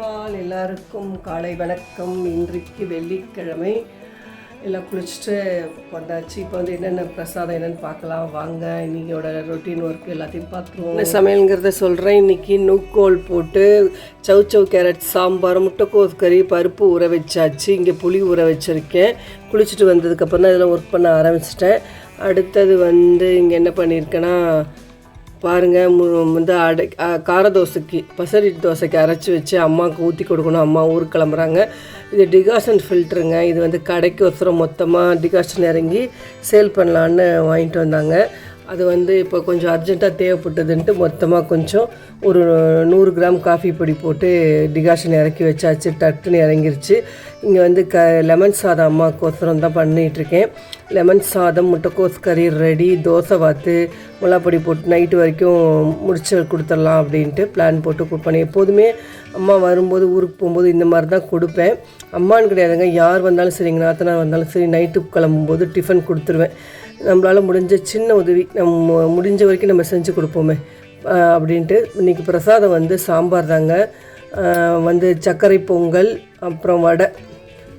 Hall எல்லாருக்கும் காலை வணக்கம். இன்றைக்கு வெள்ளிக்கிழமை. எல்லாம் குளிச்சுட்டு வந்தாச்சு. இப்போ வந்து என்னென்ன பிரசாதம் என்னென்னு பார்க்கலாம். வாங்க இன்றைக்கியோட ரொட்டீன் ஒர்க் எல்லாத்தையும் பார்த்துருவோம். என்ன சமையலுங்கிறத சொல்கிறேன் இன்னைக்கு நூக்கோல் போட்டு சவு சவ் கேரட் சாம்பார் முட்டைக்கோஸ் கறி பருப்பு ஊற வச்சாச்சு. இங்கே புளி ஊற வச்சுருக்கேன். குளிச்சுட்டு வந்ததுக்கப்புறம் தான் இதெல்லாம் ஒர்க் பண்ண ஆரம்பிச்சிட்டேன். அடுத்தது வந்து இங்கே என்ன பண்ணியிருக்கேன்னா பாருங்கள் வந்து அடை கார தோசைக்கு பசரி தோசைக்கு அரைச்சி வச்சு அம்மாவுக்கு ஊற்றி கொடுக்கணும். அம்மா ஊருக்கு கிளம்புறாங்க. இது டிகாஷன் ஃபில்ட்ருங்க இது வந்து கடைக்கு ஒசரம் மொத்தமாக டிகாஷன் இறங்கி சேல் பண்ணலான்னு வாங்கிட்டு வந்தாங்க. அது வந்து இப்போ கொஞ்சம் அர்ஜென்ட்டாக தேவைப்பட்டதுன்ட்டு மொத்தமாக கொஞ்சம் ஒரு நூறு கிராம் காஃபி பொடி போட்டு டிகாஷன் இறக்கி வச்சாச்சு. டட்டுன்னு இறங்கிருச்சு. இங்கே வந்து க லெமன் சாதம் அம்மாவுக்கு ஒசரம் தான் பண்ணிகிட்ருக்கேன் லெமன் சாதம் முட்டைக்கோஸ் கறி ரெடி தோசை வாத்து முளாப்பொடி போட்டு நைட்டு வரைக்கும் முடிச்சு கொடுத்துடலாம் அப்படின்ட்டு பிளான் போட்டு கொடுப்பேன் எப்போதுமே அம்மா வரும்போது ஊருக்கு போகும்போது இந்த மாதிரி தான் கொடுப்பேன். அம்மான்னு கிடையாதுங்க. யார் வந்தாலும் சரிங்க நாத்தனார் வந்தாலும் சரி நைட்டு கிளம்பும்போது டிஃபன் கொடுத்துருவேன். நம்மளால் முடிஞ்ச சின்ன உதவி நம்ம முடிஞ்ச வரைக்கும் நம்ம செஞ்சு கொடுப்போமே. அப்படின்ட்டு இன்றைக்கி பிரசாதம் வந்து சாம்பார் தாங்க. வந்து சர்க்கரை பொங்கல் அப்புறம் வடை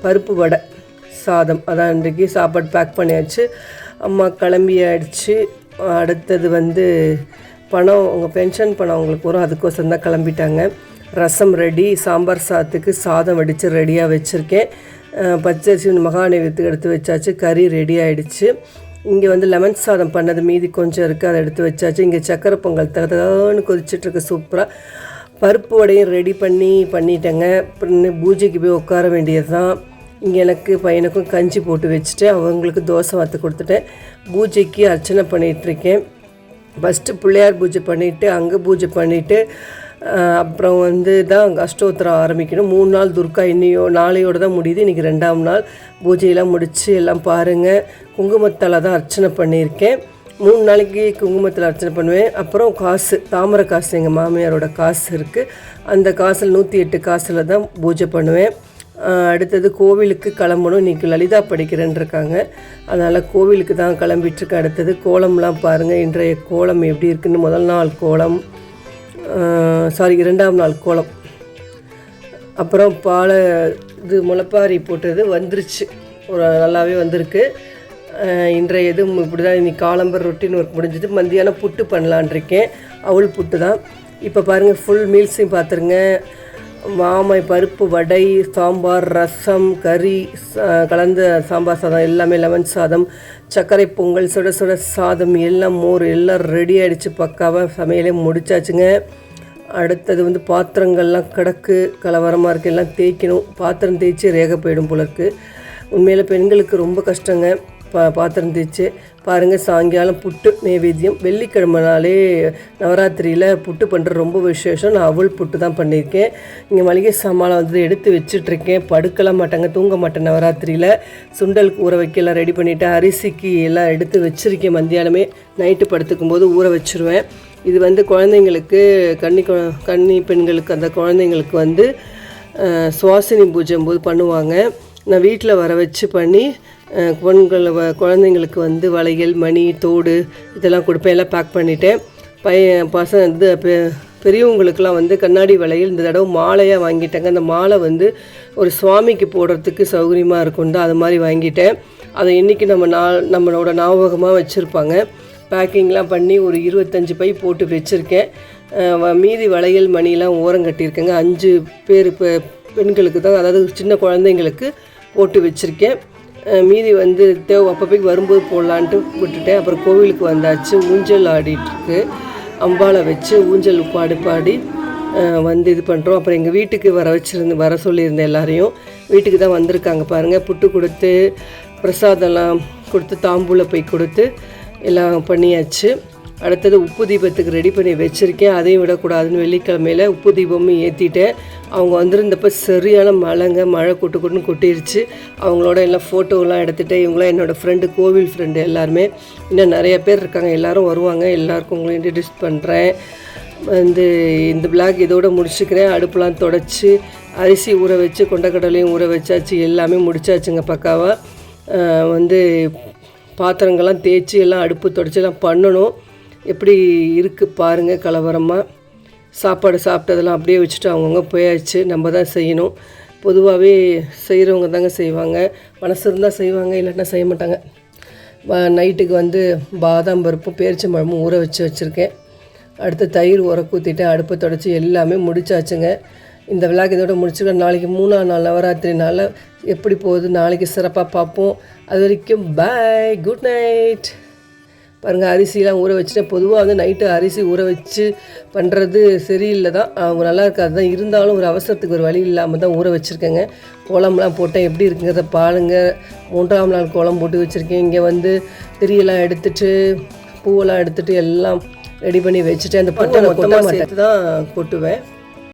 பருப்பு வடை. சாதம். அதான் இன்றைக்கி சாப்பாடு பேக் பண்ணியாச்சு. அம்மா கிளம்பி ஆயிடுச்சு அடுத்தது வந்து பணம் உங்கள் பென்ஷன் பணம் அவங்களுக்கு வரும். அதுக்கோசரம் தான் கிளம்பிட்டாங்க. ரசம் ரெடி சாம்பார் சாதத்துக்கு சாதம் வடித்து ரெடியாக வச்சுருக்கேன். பச்சரிசி மகாநேவியத்துக்கு எடுத்து வச்சாச்சு. கறி ரெடி ஆகிடுச்சு இங்கே வந்து லெமன் சாதம் பண்ணது மீதி கொஞ்சம் இருக்குது அதை எடுத்து வச்சாச்சு. இங்கே சக்கரை பொங்கல் தகதகன்னு கொதிச்சிட்ருக்கு சூப்பராக பருப்பு வடையும் ரெடி பண்ணி பண்ணிட்டேங்க. அப்புறம் பூஜைக்கு போய் உட்கார வேண்டியது தான் இங்கே எனக்கு பையனுக்கும் கஞ்சி போட்டு வச்சுட்டு அவங்களுக்கு தோசை வாத்து கொடுத்துட்டேன் பூஜைக்கு அர்ச்சனை பண்ணிகிட்ருக்கேன் ஃபஸ்ட்டு பிள்ளையார் பூஜை பண்ணிவிட்டு அங்கே பூஜை பண்ணிவிட்டு அப்புறம் வந்து தான் அஷ்டோத்திரம் ஆரம்பிக்கணும். மூணு நாள் துர்கா இன்னையோ நாளையோடு தான் முடியுது. இன்றைக்கி ரெண்டாம் நாள். பூஜையெல்லாம் முடித்து எல்லாம் பாருங்கள் குங்குமத்தால் தான் அர்ச்சனை பண்ணியிருக்கேன். மூணு நாளைக்கு குங்குமத்தில் அர்ச்சனை பண்ணுவேன். அப்புறம் காசு தாமரை காசு எங்கள் மாமியாரோட காசு இருக்குது அந்த காசில் நூற்றி எட்டு காசில் தான் பூஜை பண்ணுவேன். அடுத்தது கோவிலுக்கு கிளம்பணும். இன்றைக்கி லலிதா படிக்கிறேன்னு இருக்காங்க அதனால் கோவிலுக்கு தான் கிளம்பிட்டுருக்கேன். அடுத்தது கோலம்லாம் பாருங்கள் இன்றைய கோலம் எப்படி இருக்குன்னு. முதல் நாள் கோலம். சாரி இரண்டாம் நாள் கோலம். அப்புறம் பாலை இது முளைப்பாரி போட்டது வந்துருச்சு. ஒரு நல்லாவே வந்திருக்கு. இன்றைய இது இப்படி தான் இன்றைக்கி காலம்பர் ரொட்டின் ஒர்க் முடிஞ்சது. மத்தியானம் புட்டு பண்ணலான் இருக்கேன் அவள் புட்டு தான். இப்போ பாருங்கள் ஃபுல் மீல்ஸையும் பார்த்துருங்க மாமை பருப்பு வடை சாம்பார் ரசம் கறி ச- கலந்த சாம்பார் சாதம் எல்லாமே லெமன் சாதம் சர்க்கரை பொங்கல் சுட சுட சாதம் எல்லாம் மோர் எல்லாம் ரெடி ஆகிடுச்சு பக்காவாக சமையலே முடிச்சாச்சுங்க. அடுத்தது வந்து பாத்திரங்கள்லாம் கிடக்கு கலவரமாக இருக்குது எல்லாம் தேய்க்கணும். பாத்திரம் தேய்ச்சி ரேக போயிடும் போல இருக்குது உண்மையில் பெண்களுக்கு ரொம்ப கஷ்டங்க. பா பாத்திரம் தேய்ச்சி பாருங்கள் சாயங்காலம் புட்டு நைவேத்தியம் வெள்ளிக்கிழமை நாளே நவராத்திரியில் புட்டு பண்ணுற ரொம்ப விசேஷம். நான் அவள் புட்டு தான் பண்ணியிருக்கேன். இங்கே மளிகை சாமான் வந்து எடுத்து வச்சிட்ருக்கேன். படுக்கலாம் மாட்டாங்க தூங்க மாட்டேன் நவராத்திரியில். சுண்டலுக்கு ஊற வைக்கலாம் ரெடி பண்ணிவிட்டு அரிசிக்கு எல்லாம் எடுத்து வச்சுருக்கேன் மத்தியானமே. நைட்டு படுத்துக்கும் போது ஊற வச்சுருவேன். இது வந்து குழந்தைங்களுக்கு கன்னி குழ- கன்னி பெண்களுக்கு அந்த குழந்தைங்களுக்கு வந்து சுவாசினி பூஜை போது பண்ணுவாங்க. நான் வீட்டில் வர வச்சு பண்ணி பெண்கள் வ- குழந்தைங்களுக்கு வந்து வளையல் மணி தோடு இதெல்லாம் கொடுப்பேன். எல்லாம் பேக் பண்ணிட்டேன். பையன் பசங்க இது பெ- பெரியவங்களுக்கெல்லாம் வந்து கண்ணாடி வளையல் இந்த தடவை மாலையாக வாங்கிட்டேங்க. அந்த மாலை வந்து ஒரு சுவாமிக்கு போடுறதுக்கு சௌகரியமாக இருக்கும் தான் அது மாதிரி வாங்கிட்டேன். அதை இன்றைக்கி நம்ம நா நம்மளோட ஞாபகமாக வச்சுருப்பாங்க. பேக்கிங்லாம் பண்ணி ஒரு இருபத்தஞ்சி பை போட்டு வச்சுருக்கேன். வ- மீதி வளையல் மணிலாம் ஓரம் கட்டியிருக்கேங்க. அஞ்சு பேர் பெண்களுக்கு தான் அதாவது சின்ன குழந்தைங்களுக்கு போட்டு வச்சுருக்கேன். மீதி வந்து தேவை அப்பப்போக்கு வரும்போது போடலான்ட்டு விட்டுட்டேன். அப்புறம் கோவிலுக்கு வந்தாச்சு. ஊஞ்சல் ஆடிட்டுருக்கு. அம்பாளை வச்சு ஊஞ்சல் பாடு பாடி வந்து இது பண்ணுறோம் அப்புறம் எங்கள் வீட்டுக்கு வர வச்சுருந்து வர சொல்லியிருந்தேன் எல்லாரையும் வீட்டுக்கு தான் வந்திருக்காங்க பாருங்கள் புட்டு கொடுத்து பிரசாதம்லாம் கொடுத்து தாம்பூல போய் கொடுத்து எல்லாம் பண்ணியாச்சு. அடுத்தது உப்பு தீபத்துக்கு ரெடி பண்ணி வச்சுருக்கேன். அதையும் விடக்கூடாதுன்னு வெள்ளிக்கிழமையில் உப்பு தீபமும் ஏற்றிட்டேன் அவங்க வந்திருந்தப்போ சரியான மழைங்க மழை கொட்டு கொட்டுன்னு கொட்டிருச்சு. அவங்களோட எல்லாம் ஃபோட்டோலாம் எடுத்துகிட்டு இவங்களாம் என்னோடய ஃப்ரெண்டு கோவில் ஃப்ரெண்டு எல்லாருமே. இன்னும் நிறைய பேர் இருக்காங்க. எல்லோரும் வருவாங்க. எல்லாருக்கும் உங்களை இன்ட்ரடியூஸ் பண்ணுறேன் வந்து இந்த பிளாக் இதோடு முடிச்சுக்கிறேன். அடுப்புலாம் தொடச்சி அரிசி ஊற வச்சு கொண்டக்கடலையும் ஊற வச்சாச்சு. எல்லாமே முடிச்சாச்சுங்க பக்காவாக வந்து பாத்திரங்கள்லாம் தேய்ச்சி எல்லாம் அடுப்பு தொடச்சி எல்லாம் பண்ணணும். எப்படி இருக்குது பாருங்கள் கலவரமாக சாப்பாடு சாப்பிட்டதெல்லாம் அப்படியே வச்சுட்டு அவங்கவுங்க போயாச்சு. நம்ம தான் செய்யணும். பொதுவாகவே செய்கிறவங்க தாங்க செய்வாங்க. மனசு இருந்தால் செய்வாங்க இல்லைன்னா செய்ய மாட்டாங்க. நைட்டுக்கு வந்து பாதாம் பருப்பும் பேரிச்சம்பழமும் ஊற வச்சு வச்சுருக்கேன். அடுத்து தயிர் உரக்கு ஊற்றிட்டு அடுப்பை தொடச்சி எல்லாமே முடிச்சாச்சுங்க. இந்த விழாக்கு இதோட முடிச்சுக்கலாம் நாளைக்கு மூணாம் நாள் நவராத்திரி நாளில் எப்படி போகுது நாளைக்கு சிறப்பாக பார்ப்போம். அது வரைக்கும் பாய் குட் நைட் பாருங்கள் அரிசிலாம் ஊற வச்சுட்டேன் பொதுவாக வந்து நைட்டு அரிசி ஊற வச்சு பண்ணுறது சரியில்லை தான். அவங்க நல்லா இருக்காது தான். இருந்தாலும் ஒரு அவசரத்துக்கு ஒரு வழி இல்லாமல் தான் ஊற வச்சுருக்கேங்க. கோலம்லாம் போட்டேன் எப்படி இருக்குங்கிறத பாருங்க. மூன்றாம் நாள் கோலம் போட்டு வச்சுருக்கேன். இங்கே வந்து திரியெல்லாம் எடுத்துட்டு பூவெல்லாம் எடுத்துட்டு எல்லாம் ரெடி பண்ணி வச்சுட்டு அந்த பட்டை மொத்தமாக சேர்த்து தான் கொட்டுவேன்.